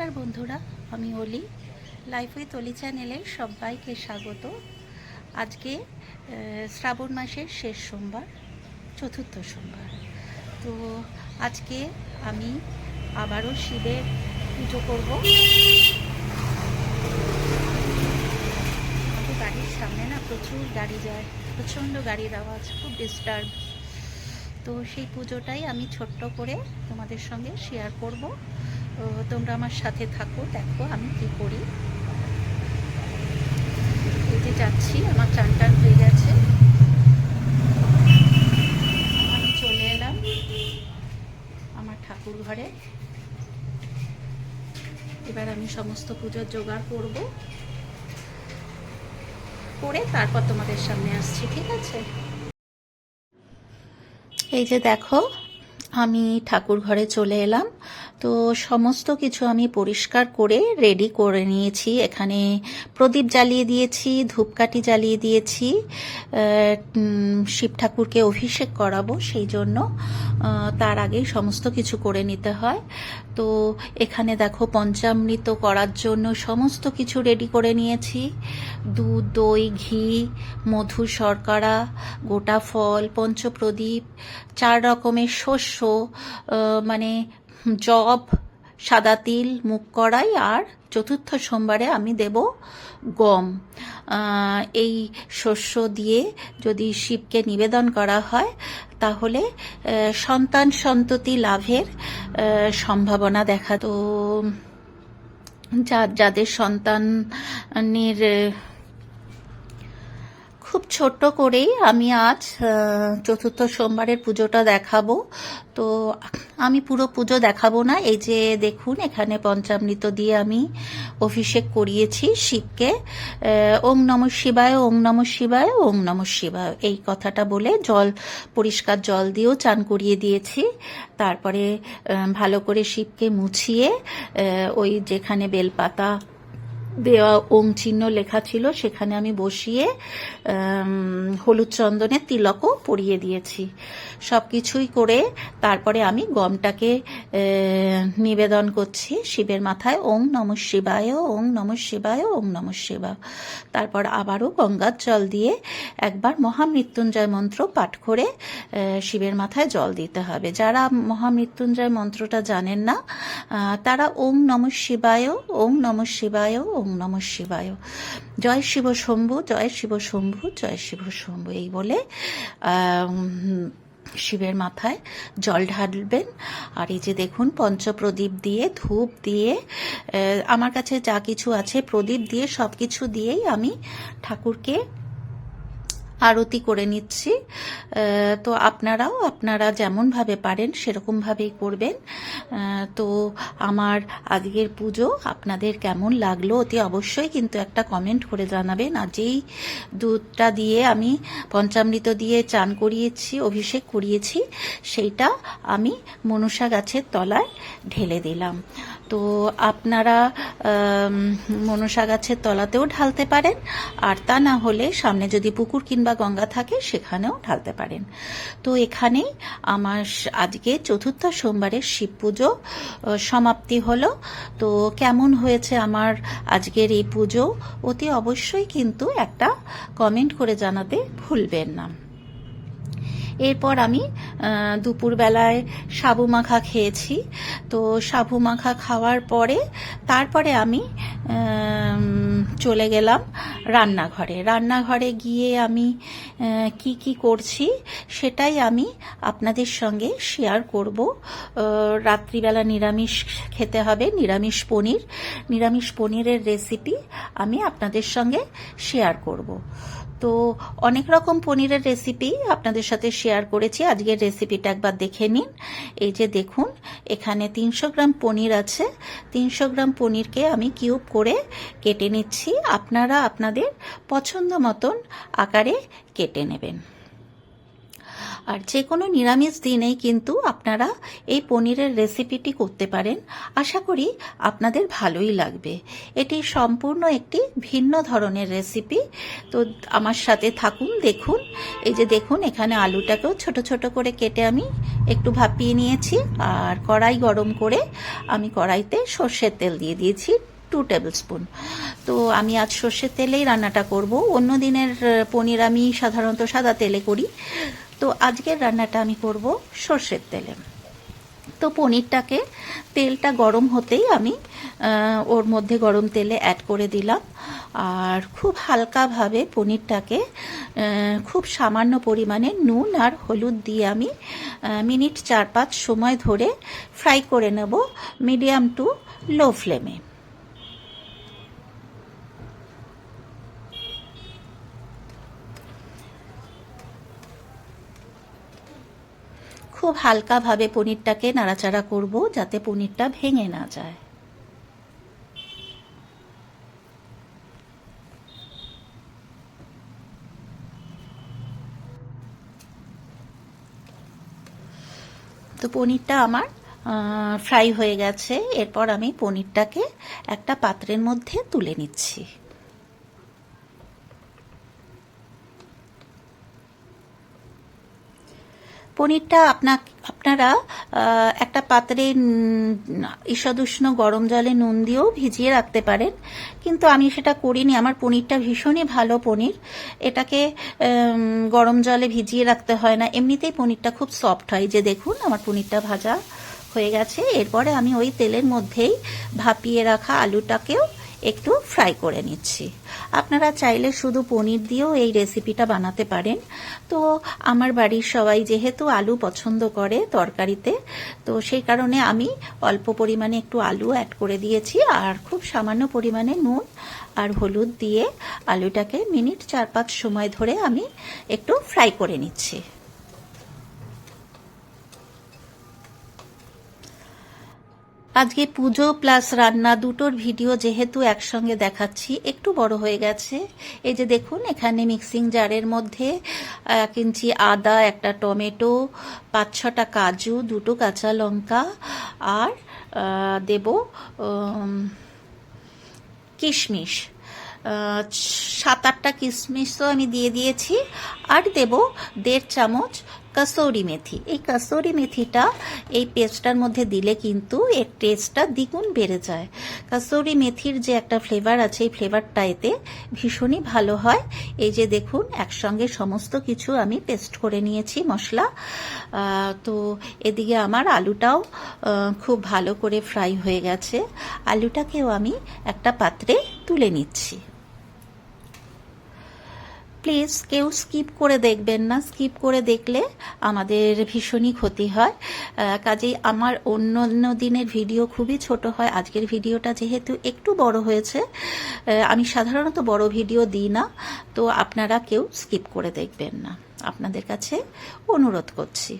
নমস্কার বন্ধুরা, আমি অলি। লাইফ উইথ অলি চ্যানেলে সবাইকে স্বাগত। আজকে শ্রাবণ মাসের শেষ সোমবার, চতুর্থ সোমবার। তো আজকে আমি আবারও শিবের পুজো করব। আমাদের বাড়ির সামনে না প্রচুর গাড়ি যায়, প্রচণ্ড গাড়ির আওয়াজ, খুব ডিস্টার্ব তো সেই পুজোটাই আমি ছোট্ট করে তোমাদের সঙ্গে শেয়ার করব। তো তোমরা আমার সাথে থাকো, দেখো আমি কি করি। এই যে যাচ্ছি, আমার চান টান হয়ে গেছে। আমি চলে এলাম আমার ঠাকুর ঘরে। এবার আমি সমস্ত পুজোর জোগাড় করব। করে তারপর তোমাদের সামনে আসছি, ঠিক আছে? এই যে দেখো, আমি ঠাকুর ঘরে চলে এলাম। তো সমস্ত কিছু আমি পরিষ্কার করে রেডি করে নিয়েছি। এখানে প্রদীপ জ্বালিয়ে দিয়েছি, ধূপকাঠি জ্বালিয়ে দিয়েছি শিব ঠাকুরকে অভিষেক করাবো সেই জন্য তার আগেই সমস্ত কিছু করে নিতে হয়। তো এখানে দেখো পঞ্চামৃত করার জন্য সমস্ত কিছু রেডি করে নিয়েছি। দুধ, দই, ঘি, মধু, শর্করা, গোটা ফল, পঞ্চপ্রদীপ, চার রকমের শস্য মানে জব, সাদা তিল মুখ কড়াই আর চতুর্থ সোমবারে আমি দেব গম। এই শস্য দিয়ে যদি শিবকে নিবেদন করা হয়, তাহলে সন্তান সন্ততি লাভের সম্ভাবনা দেখা তো, যা, যাদের সন্তানের খুব ছোট্ট করেই আমি আজ চতুর্থ সোমবারের পুজোটা দেখাবো। তো আমি পুরো পুজো দেখাবো না এই যে দেখুন এখানে পঞ্চামৃত দিয়ে আমি অভিষেক করিয়েছি শিবকে। আহ, ওং নম শিবায় ওং নম শিবায় ওং নম শিবায় এই কথাটা বলে জল পরিষ্কার জল দিয়েও চান করিয়ে দিয়েছি। তারপরে ভালো করে শিবকে মুছিয়ে ওই যেখানে বেলপাতা দেওয়া ওম চিহ্ন লেখা ছিল, সেখানে আমি বসিয়ে হলুদ চন্দনের তিলকও পরিয়ে দিয়েছি। সব কিছুই করে তারপরে আমি গমটাকে নিবেদন করছি। শিবের মাথায় ওং নম শিবায়, ওং নম শিবায়, ওং নম শিবা তারপর আবারও গঙ্গার জল দিয়ে একবার মহামৃত্যুঞ্জয় মন্ত্র পাঠ করে শিবের মাথায় জল দিতে হবে। যারা মহামৃত্যুঞ্জয় মন্ত্রটা জানেন না তারা ওং নম শিবায়, ওং নম শিবায়, ওং নম শিবায়। জয় শিব শম্ভু, জয় শিব শম্ভু, জয় শিব শম্ভু। এই বলে শিবের মাথায় জল ঢালবেন। আর এই যে দেখুন, পঞ্চপ্রদীপ দিয়ে, ধূপ দিয়ে আমার কাছে যা কিছু আছে, প্রদীপ দিয়ে সব কিছু দিয়েই আমি ঠাকুরকে আরতি করে নিচ্ছি। তো আপনারাও, আপনারা যেমনভাবে পারেন সেরকমভাবেই করবেন। তো আমার আজকের পুজো আপনাদের কেমন লাগল অতি অবশ্যই কিন্তু একটা কমেন্ট করে জানাবেন। আর যেই দুধটা দিয়ে আমি পঞ্চামৃত দিয়ে চান করিয়েছি, অভিষেক করিয়েছি, সেইটা আমি মনসা গাছের তলায় ঢেলে দিলাম। তো আপনারা মনসা গাছের তলাতেও ঢালতে পারেন, আর তা না হলে সামনে যদি পুকুর কিংবা গঙ্গা থাকে সেখানেও ঢালতে পারেন। তো এখানেই আমার আজকে চতুর্থ সোমবারের শিব পুজো সমাপ্তি হলো। তো কেমন হয়েছে আমার আজকের এই পুজো? অতি অবশ্যই কিন্তু একটা কমেন্ট করে জানাতে ভুলবেন না। এরপর আমি দুপুরবেলায় সাবু মাখা খেয়েছি। তো সাবু মাখা খাওয়ার পরে, তারপরে আমি চলে গেলাম রান্নাঘরে। রান্নাঘরে গিয়ে আমি কি কি করছি সেটাই আমি আপনাদের সঙ্গে শেয়ার করব। রাত্রিবেলা নিরামিষ খেতে হবে, নিরামিষ পনির। নিরামিষ পনিরের রেসিপি আমি আপনাদের সঙ্গে শেয়ার করব। তো অনেক রকম পনিরের রেসিপি আপনাদের সাথে শেয়ার করেছি। আজকের রেসিপিটা একবার দেখে নিন। এই যে দেখুন, এখানে তিনশো গ্রাম পনির আছে। তিনশো গ্রাম পনিরকে আমি কিউব করে কেটে নিচ্ছি। আপনারা আপনাদের পছন্দ মতন আকারে কেটে নেবেন। আর যে কোনো নিরামিষ দিনেই কিন্তু আপনারা এই পনিরের রেসিপিটি করতে পারেন। আশা করি আপনাদের ভালোই লাগবে। এটি সম্পূর্ণ একটি ভিন্ন ধরনের রেসিপি তো আমার সাথে থাকুন, দেখুন। এই যে দেখুন, এখানে আলুটাকেও ছোট ছোট করে কেটে আমি একটু ভাপিয়ে নিয়েছি আর কড়াই গরম করে আমি কড়াইতে সর্ষের তেল দিয়ে দিয়েছি টু টেবিল স্পুন তো আমি আজ সর্ষের তেলেই রান্নাটা করব। অন্য দিনের পনির আমি সাধারণত সাদা তেলে করি। তো আজকের রান্নাটা আমি করব সর্ষের তেলে। তো পনিরটাকে তেলটা গরম হতেই আমি ওর মধ্যে গরম তেলে অ্যাড করে দিলাম। আর খুব হালকাভাবে পনিরটাকে খুব সামান্য পরিমাণে নুন আর হলুদ দিয়ে আমি মিনিট চার পাঁচ সময় ধরে ফ্রাই করে নেব মিডিয়াম টু লো ফ্লেমে খুব হালকাভাবে পনিরটাকে নাড়াচাড়া করব যাতে পনিরটা ভেঙে না যায়। তো পনিরটা আমার ফ্রাই হয়ে গেছে। এরপর আমি পনিরটাকে একটা পাত্রের মধ্যে তুলে নিচ্ছি। পনিরটা আপনা, আপনারা একটা পাত্রে ঈষদুষ্ণ গরম জলে নুন দিয়েও ভিজিয়ে রাখতে পারেন। কিন্তু আমি সেটা করিনি। আমার পনিরটা ভীষণই ভালো পনির। এটাকে গরম জলে ভিজিয়ে রাখতে হয় না। এমনিতেই পনিরটা খুব সফট হয়। যে দেখুন, আমার পনিরটা ভাজা হয়ে গেছে। এরপরে আমি ওই তেলের মধ্যেই ভাপিয়ে রাখা আলুটাকেও একটু ফ্রাই করে নিচ্ছি। আপনারা চাইলে শুধু পনির দিয়েও এই রেসিপিটা বানাতে পারেন। তো আমার বাড়ির সবাই যেহেতু আলু পছন্দ করে তরকারিতে, তো সেই কারণে আমি অল্প পরিমাণে একটু আলু অ্যাড করে দিয়েছি আর খুব সামান্য পরিমাণে নুন আর হলুদ দিয়ে আলুটাকে মিনিট চার পাঁচ সময় ধরে আমি একটু ফ্রাই করে নিচ্ছি। আজকে পুজো প্লাস রান্না দুটোর ভিডিও যেহেতু একসঙ্গে দেখাচ্ছি, একটু বড় হয়ে গেছে। এই যে দেখুন, এখানে মিক্সিং জারের মধ্যে, এক ইঞ্চি আদা, একটা টমেটো, পাঁচ ছটা কাজু, দুটো কাঁচা লঙ্কা, আর দেব কিশমিশ। সাত আটটা কিশমিশ তো আমি দিয়ে দিয়েছি, আর দেব দেড় চামচ কাসৌরি মেথি। এই কাসৌরি মেথিটা এই পেস্টটার মধ্যে দিলে কিন্তু এর টেস্টটা দ্বিগুণ বেড়ে যায়। কাসৌরি মেথির যে একটা ফ্লেভার আছে, এই ফ্লেভারটা এতে ভীষণই ভালো হয়। এই যে দেখুন, একসঙ্গে সমস্ত কিছু আমি পেস্ট করে নিয়েছি মশলা। তো এদিকে আমার আলুটাও খুব ভালো করে ফ্রাই হয়ে গেছে। আলুটাকেও আমি একটা পাত্রে তুলে নিচ্ছি। প্লিজ কেউ স্কিপ করে দেখবেন না। স্কিপ করে দেখলে আমাদের ভীষণই ক্ষতি হয়। কাজেই আমার অন্য অন্য দিনের ভিডিও খুবই ছোট হয়। আজকের ভিডিওটা যেহেতু একটু বড় হয়েছে আমি সাধারণত বড় ভিডিও দিই না। তো আপনারা কেউ স্কিপ করে দেখবেন না। আপনাদের কাছে অনুরোধ করছি।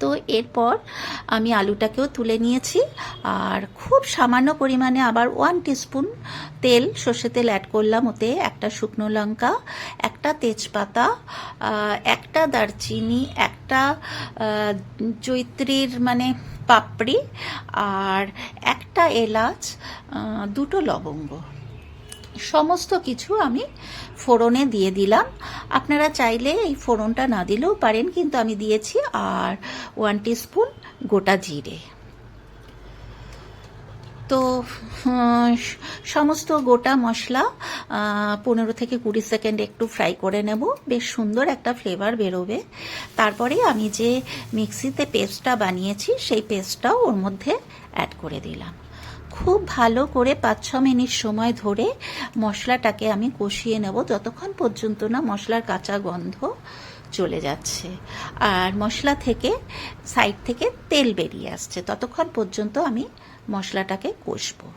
তো এরপর আমি আলুটাকেও তুলে নিয়েছি আর খুব সামান্য পরিমাণে আবার ওয়ান টিস্পুন তেল সর্ষে তেল অ্যাড করলাম ওতে একটা শুকনো লঙ্কা একটা তেজপাতা একটা দারচিনি একটা আহ, জৈত্রীর মানে পাপড়ি আর একটা এলাচ দুটো লবঙ্গ। সমস্ত কিছু আমি ফোড়নে দিয়ে দিলাম। আপনারা চাইলে এই ফোড়নটা না দিলেও পারেন, কিন্তু আমি দিয়েছি আর ওয়ান স্পুন গোটা জিরে। তো সমস্ত গোটা মশলা পনেরো থেকে কুড়ি সেকেন্ড একটু ফ্রাই করে নেব। বেশ সুন্দর একটা ফ্লেভার বেরোবে। তারপরে আমি যে মিক্সিতে পেস্টটা বানিয়েছি, সেই পেস্টটাও ওর মধ্যে অ্যাড করে দিলাম। খুব ভালো করে পাঁচ, ছ মিনিট সময় ধরে মশলাটাকে আমি কষিয়ে নেব। যতক্ষণ পর্যন্ত না মশলার কাঁচা গন্ধ চলে যাচ্ছে। আর মশলা থেকে সাইড থেকে তেল বেরিয়ে আসছে, ততক্ষণ পর্যন্ত আমি মশলাটাকে কষবো।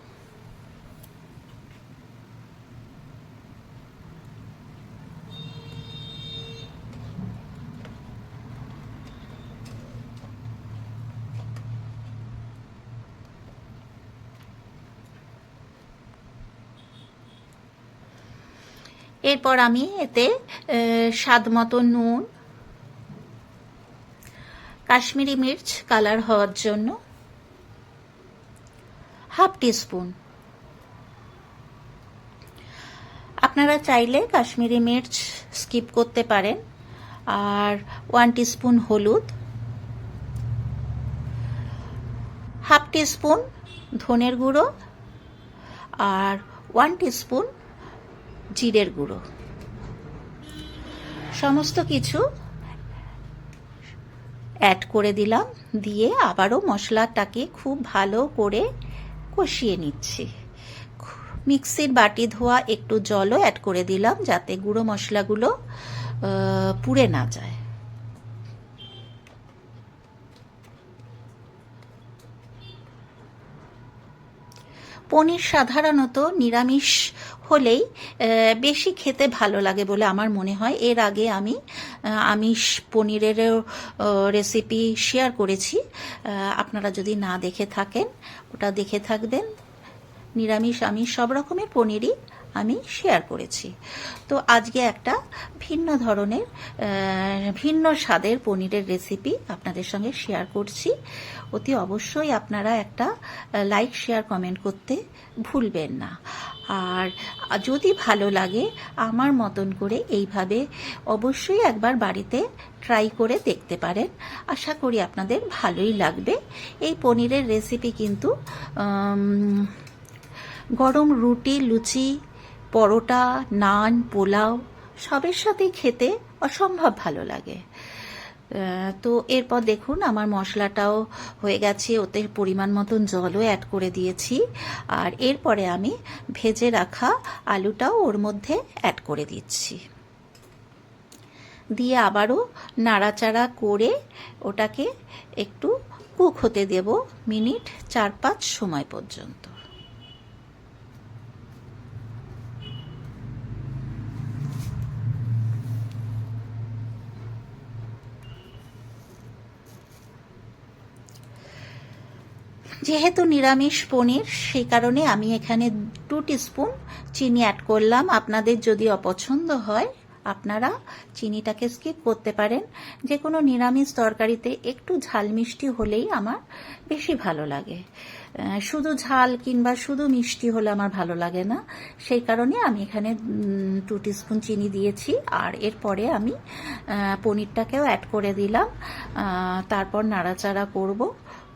এরপর আমি এতে স্বাদ মতো নুন, কাশ্মীরি মির্চ কালার হওয়ার জন্য হাফ টিস্পুন। আপনারা চাইলে কাশ্মীরি মির্চ স্কিপ করতে পারেন, আর ওয়ান টিস্পুন হলুদ, হাফ টিস্পুন ধনের গুঁড়ো, আর ওয়ান টিস্পুন জিরের গুঁড়ো। সমস্ত কিছু অ্যাড করে দিলাম, দিয়ে আবারও মশলাটাকে খুব ভালো করে কষিয়ে নিচ্ছি। মিক্সির বাটি ধোয়া একটু জলও অ্যাড করে দিলাম যাতে গুঁড়ো মশলাগুলো পুড়ে না যায়। পনির সাধারণত নিরামিষ হলেই বেশি খেতে ভালো লাগে বলে আমার মনে হয়। এর আগে আমি আমিষ পনিরেরও রেসিপি শেয়ার করেছি। আপনারা যদি না দেখে থাকেন, ওটা দেখে থাকবেন। নিরামিষ আমিষ সব রকমের পনিরই আমি শেয়ার করেছি। তো আজকে একটা ভিন্ন ধরনের ভিন্ন স্বাদের পনিরের রেসিপি আপনাদের সঙ্গে শেয়ার করছি। অতি অবশ্যই আপনারা একটা লাইক শেয়ার কমেন্ট করতে ভুলবেন না। আর যদি ভালো লাগে, আমার মতন করে এইভাবে অবশ্যই একবার বাড়িতে ট্রাই করে দেখতে পারেন। আশা করি আপনাদের ভালোই লাগবে। এই পনিরের রেসিপি কিন্তু গরম রুটি, লুচি, পরোটা, নান, পোলাও সবের সাথেই খেতে অসম্ভব ভালো লাগে। তো এরপর দেখুন, আমার মশলাটাও হয়ে গেছে, ওতে পরিমাণ মতন জলও অ্যাড করে দিয়েছি। আর এরপরে আমি ভেজে রাখা আলুটাও ওর মধ্যে অ্যাড করে দিচ্ছি। দিয়ে আবারও নাড়াচাড়া করে ওটাকে একটু কুক হতে দেব মিনিট চার পাঁচ সময় পর্যন্ত। যেহেতু নিরামিষ পনির, সেই কারণে আমি এখানে টু স্পুন চিনি অ্যাড করলাম। আপনাদের যদি অপছন্দ হয়, আপনারা চিনিটাকে স্কিপ করতে পারেন। যে কোনো নিরামিষ তরকারিতে একটু ঝাল মিষ্টি হলেই আমার বেশি ভালো লাগে। শুধু ঝাল কিংবা শুধু মিষ্টি হলে আমার ভালো লাগে না। সেই কারণে আমি এখানে টু স্পুন চিনি দিয়েছি। আর এরপরে আমি পনিরটাকেও অ্যাড করে দিলাম। তারপর নাড়াচাড়া করব,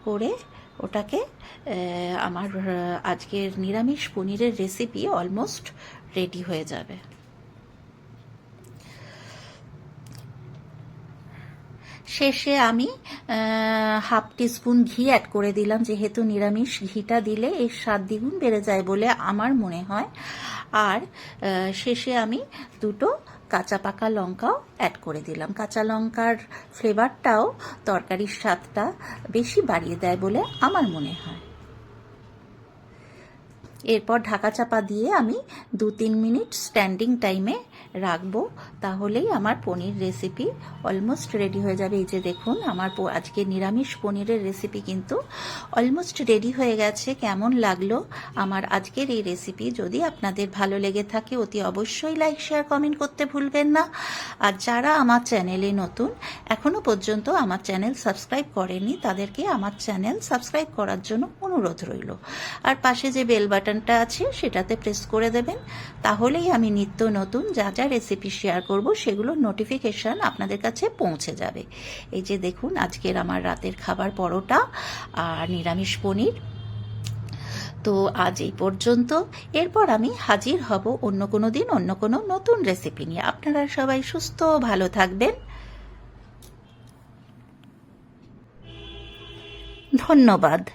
করে ওটাকে আমার আজকের নিরামিষ পনিরের রেসিপি অলমোস্ট রেডি হয়ে যাবে। শেষে আমি হাফ টিস্পুন ঘি অ্যাড করে দিলাম, যেহেতু নিরামিষ ঘিটা দিলে এর স্বাদ দ্বিগুণ বেড়ে যায় বলে আমার মনে হয়। আর শেষে আমি দুটো কাঁচা পাকা লঙ্কাও অ্যাড করে দিলাম। কাঁচা লঙ্কার ফ্লেভারটাও তরকারির স্বাদটা বেশি বাড়িয়ে দেয় বলে আমার মনে হয়। এরপর ঢাকা চাপা দিয়ে আমি দু তিন মিনিট স্ট্যান্ডিং টাইমে রাখব, তাহলেই আমার পনির রেসিপি অলমোস্ট রেডি হয়ে যাবে। এই যে দেখুন, আমার আজকে নিরামিষ পনিরের রেসিপি কিন্তু অলমোস্ট রেডি হয়ে গেছে। কেমন লাগল আমার আজকের এই রেসিপি যদি আপনাদের ভালো লেগে থাকে, অতি অবশ্যই লাইক শেয়ার কমেন্ট করতে ভুলবেন না। আর যারা আমার চ্যানেলে নতুন, এখনও পর্যন্ত আমার চ্যানেল সাবস্ক্রাইব করেনি তাদেরকে আমার চ্যানেল সাবস্ক্রাইব করার জন্য অনুরোধ রইল। আর পাশে যে বেল বাটনটা আছে, সেটাতে প্রেস করে দেবেন। তাহলেই আমি নিত্য নতুন যা যা রেসিপি শেয়ার করব সেগুলোর নোটিফিকেশন আপনাদের কাছে পৌঁছে যাবে। এই যে দেখুন, আজকের আমার রাতের খাবার পরোটা আর নিরামিষ পনির। তো আজ এই পর্যন্ত। এরপর আমি হাজির হব অন্য কোনো দিন, অন্য কোনো নতুন রেসিপি নিয়ে। আপনারা সবাই সুস্থ, ভালো থাকবেন। ধন্যবাদ।